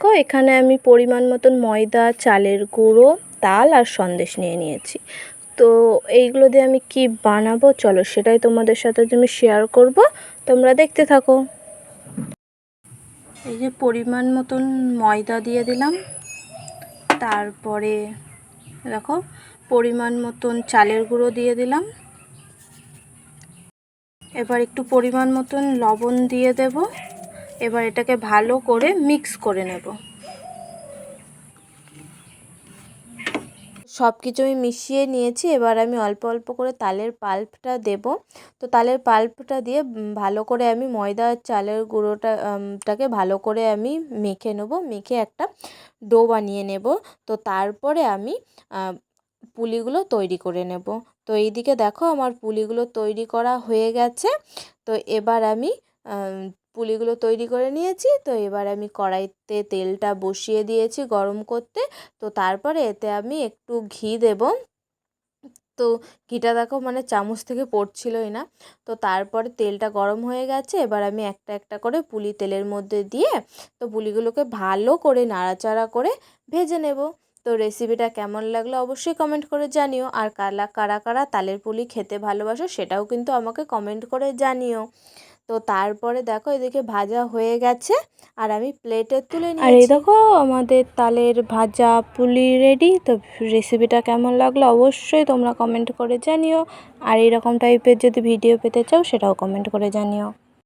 দেখো এখানে আমি পরিমাণ মতন ময়দা, চালের গুঁড়ো, তাল আর সন্দেশ নিয়ে নিয়েছি। তো এইগুলো দিয়ে আমি কি বানাবো? চলো সেটাই তোমাদের সাথে আমি শেয়ার করব। তোমরা দেখতে থাকো। এই যে পরিমাণ মতন ময়দা দিয়ে দিলাম। তারপরে দেখো, পরিমাণ মতন চালের গুঁড়ো দিয়ে দিলাম। এবার একটু পরিমাণ মতন লবণ দিয়ে দেব। এবার এটাকে ভালো করে মিক্স করে নেব। সব কিছু আমি মিশিয়ে নিয়েছি, এবার আমি অল্প অল্প করে তালের পাল্পটা দেব। তো তালের পাল্পটা দিয়ে ভালো করে আমি ময়দা চালের গুঁড়োটা টাকে ভালো করে আমি মেখে নেব, মেখে একটা ডো বানিয়ে নেব। তো তারপরে আমি পুলিগুলো তৈরি করে নেব। তো এইদিকে দেখো আমার পুলিগুলো তৈরি করা হয়ে গেছে। তো এবার আমি পুলিগুলো তৈরি করে নিয়েছি। তো এবার আমি কড়াইতে তেলটা বসিয়ে দিয়েছি গরম করতে। তো তারপরে এতে আমি একটু ঘি দেব। তো ঘিটা দেখো মানে চামচ থেকে পড়ছিলই না। তো তারপরে তেলটা গরম হয়ে গেছে। এবার আমি একটা একটা করে পুলি তেলের মধ্যে দিয়ে তো পুলিগুলোকে ভালো করে নাড়াচাড়া করে ভেজে নেব। তো রেসিপিটা কেমন লাগল অবশ্যই কমেন্ট করে জানিও। আর কালা কারা কারা তালের পুলি খেতে ভালোবাসো সেটাও কিন্তু আমাকে কমেন্ট করে জানিও। তো তারপরে দেখো এদিকে ভাজা হয়ে গেছে আর আমি প্লেটে তুলে নিই আর এই দেখো আমাদের তালের ভাজা পুলি রেডি তো রেসিপিটা কেমন লাগল অবশ্যই তোমরা কমেন্ট করে জানিও। আর এরকম টাইপের যদি ভিডিও পেতে চাও সেটাও কমেন্ট করে জানিও।